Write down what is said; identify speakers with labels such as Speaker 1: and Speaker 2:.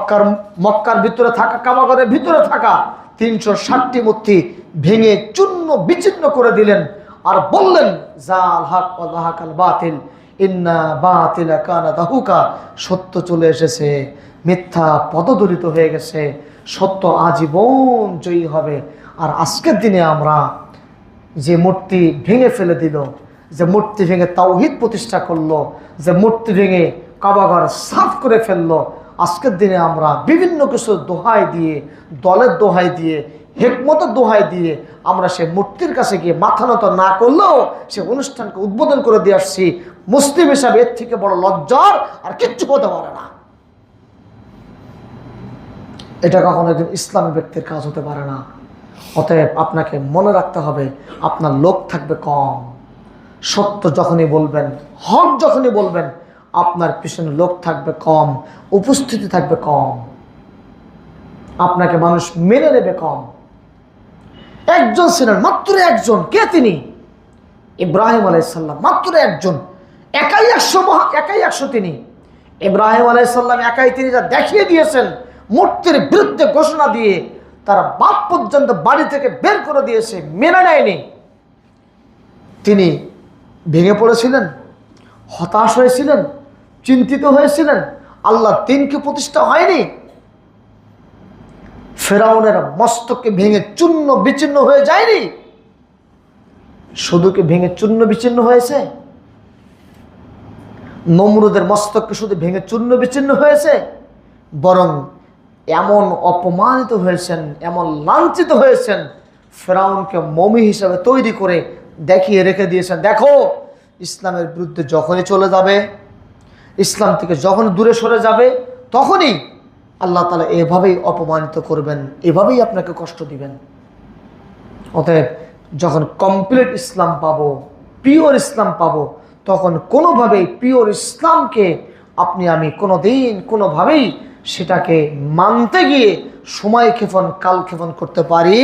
Speaker 1: মক্কার মক্কার ভিতরে থাকা কাবাগরের ভিতরে থাকা তিনশো ষাটটি মূর্তি ভেঙে চূর্ণ বিচ্ছিন্ন করে দিলেন আর বললেন, জাল হাক বাতিল, ইন্না দাহুকা। সত্য চলে এসেছে, মিথ্যা পদদলিত হয়ে গেছে, সত্য আজীবন জয়ী হবে। আর আজকের দিনে আমরা যে মূর্তি ভেঙে ফেলে দিল, যে মূর্তি ভেঙে তাওহিদ প্রতিষ্ঠা করল, যে মূর্তি ভেঙে কাবাঘর সাফ করে ফেলল আজকের দিনে আমরা বিভিন্ন কিছু দোহাই দিয়ে, দলের দোহাই দিয়ে, হেকমতের দোহাই দিয়ে আমরা সে মূর্তির কাছে গিয়ে মাথা নত না করলেও সে অনুষ্ঠানকে উদ্বোধন করে দিয়ে আসছি। মুসলিম হিসাবে এর থেকে বড় লজ্জার আর কিচ্ছু হতে পারে না। এটা কখনো একজন ইসলামী ব্যক্তির কাজ হতে পারে না। অতএব আপনাকে মনে রাখতে হবে, আপনার লোক থাকবে কম। সত্য যখনই বলবেন, হক যখনই বলবেন আপনার পিছনে লোক থাকবে কম, উপস্থিতি থাকবে কম। আপনাকে মানুষ মেনে নেবে কম। একজন ছিলেন, মাত্র একজন। কে তিনি? ইব্রাহিম আলাইসাল্লাম মাত্র একজন। একাই একশো একাই একশো তিনি। ইব্রাহিম আলাইসাল্লাম একাই তিনি যা দেখিয়ে দিয়েছেন, মূর্তির বিরুদ্ধে ঘোষণা দিয়ে তারা বাপ পর্যন্ত বাড়ি থেকে বের করে দিয়েছে, মেনে নেয়নি। তিনি ভেঙে পড়েছিলেন, হতাশ হয়েছিলেন চিন্তিত হয়েছিলেন। আল্লাহ দিনকে প্রতিষ্ঠা হয়নি। ফেরাউনের মস্তকে ভেঙে চূর্ণ বিচ্ছিন্ন হয়ে যায়নি। শুধুকে ভেঙে চূর্ণ বিচ্ছিন্ন হয়েছে? নমরুদের মস্তককে শুধু ভেঙে চূর্ণ বিচ্ছিন্ন হয়েছে? বরং এমন অপমানিত হয়েছেন, এমন লাঞ্ছিত হয়েছেন, ফেরাউনকে মমি হিসাবে তৈরি করে দেখিয়ে রেখে দিয়েছেন। দেখো, ইসলামের বিরুদ্ধে যখনই চলে যাবে ইসলাম থেকে যখন দূরে সরে যাবে, তখনই আল্লাহ তালা এভাবেই অপমানিত করবেন, এভাবেই আপনাকে কষ্ট দিবেন। অতএব যখন কমপ্লিট ইসলাম পাবো পিওর ইসলাম পাবো, তখন কোনোভাবেই পিওর ইসলামকে আপনি আমি কোনো দিন কোনোভাবেই সেটাকে মানতে গিয়ে সময় ক্ষেপণ, কাল ক্ষেপণ করতে পারি